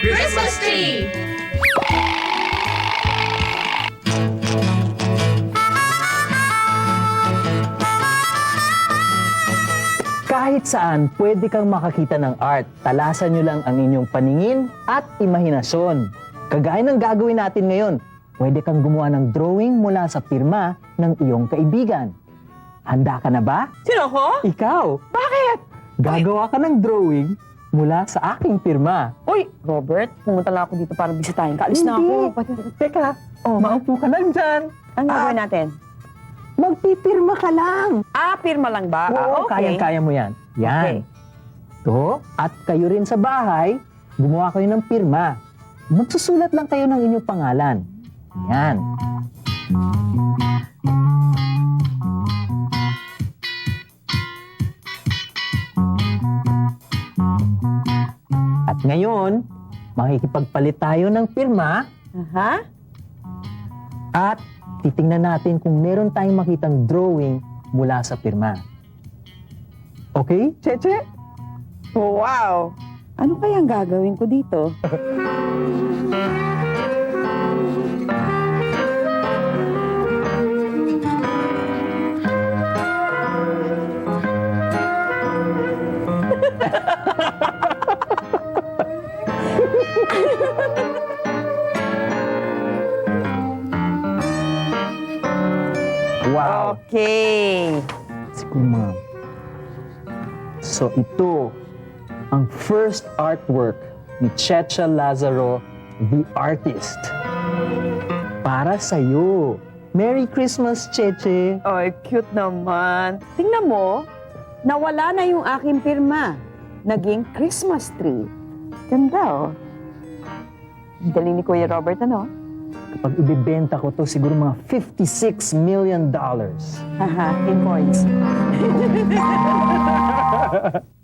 tree! Kahit saan, pwede kang makakita ng art. Talasan nyo lang ang inyong paningin at imahinasyon. Kagaya ng gagawin natin ngayon, pwede kang gumawa ng drawing mula sa pirma ng iyong kaibigan. Handa ka na ba? Sino ko? Ikaw! Bakit? Gagawa ka ng drawing mula sa aking pirma. Uy, Robert, pumunta lang ako dito para bisitahin ka. Alis na ako. Hindi. Teka, oh, maupo ka lang dyan. Ano gagawin natin? Magpipirma ka lang. Ah, pirma lang ba? ah, Oo, okay. kayang-kaya mo yan. Okay. Yan. To, at kayo rin sa bahay, gumawa kayo ng pirma. Magsusulat lang kayo ng inyong pangalan. Yan. Ngayon, makikipagpalit tayo ng pirma Aha. at titingnan natin kung meron tayong makitang drawing mula sa pirma. Okay, Cheche? Wow! Ano kaya ang gagawin ko dito? Okay. Sige, ma'am. So ito ang first artwork ni Checha Lazaro, the artist. Para sa'yo. Merry Christmas, Cheche! Ay, cute naman. Tingnan mo, nawala na yung aking pirma. Naging Christmas tree. Ganda, oh. Dali ni Kuya Robert, ano? Kapag ibibenta ko to, siguro mga 56 million dollars. Haha, in points.